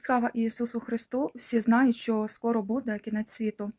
Слава Ісусу Христу! Всі знають, що скоро буде кінець світу,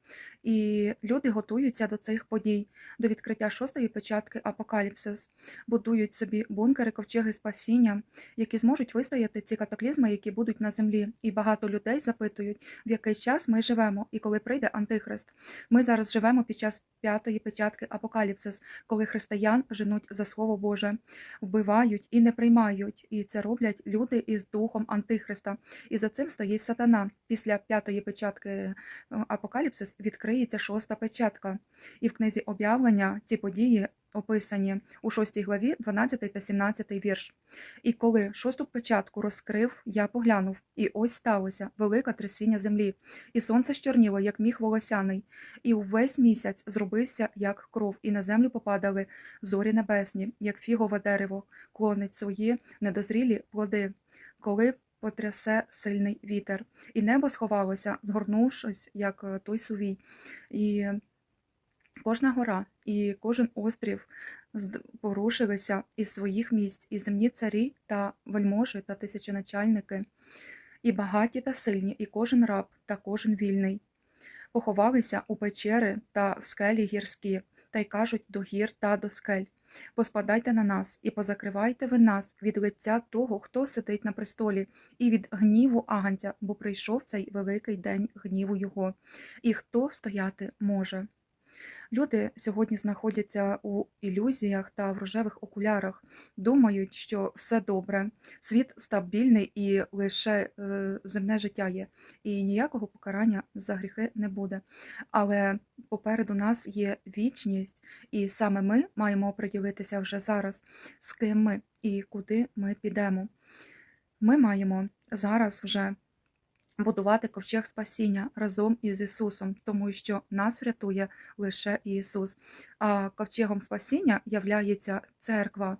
і люди готуються до цих подій, до відкриття шостої печатки Апокаліпсис, будують собі бункери, ковчеги спасіння, які зможуть вистояти ці катаклізми, які будуть на землі. І багато людей запитують, в який час ми живемо і коли прийде Антихрист. Ми зараз живемо під час п'ятої печатки Апокаліпсис, коли християн женуть за Слово Боже, вбивають і не приймають. І це роблять люди із духом Антихриста. І за цим стоїть сатана. Після п'ятої печатки е, Апокаліпсис відкриється шоста печатка. І в книзі об'явлення ці події описані у шостій главі, 12 та 17 вірш. І коли шосту печатку розкрив, я поглянув, і ось сталося велике трясіння землі, і сонце щорніло, як міг волосяний, і увесь місяць зробився, як кров, і на землю попадали зорі небесні, як фігове дерево, клонить свої недозрілі плоди, коли потрясе сильний вітер, і небо сховалося, згорнувшись, як той сувій. І кожна гора і кожен острів порушилися із своїх місць, і земні царі та вельможі та тисячоначальники, і багаті та сильні, і кожен раб та кожен вільний. Поховалися у печери та в скелі гірські, та й кажуть до гір та до скель. Поспадайте на нас і позакривайте ви нас від лиця того, хто сидить на престолі, і від гніву аганця, бо прийшов цей великий день гніву його. І хто стояти може? Люди сьогодні знаходяться у ілюзіях та в рожевих окулярах, думають, що все добре, світ стабільний і лише е, земне життя є, і ніякого покарання за гріхи не буде. Але попереду нас є вічність, і саме ми маємо приділитися вже зараз, з ким ми і куди ми підемо. Ми маємо зараз вже будувати ковчег спасіння разом із Ісусом, тому що нас врятує лише Ісус. А ковчегом спасіння являється церква.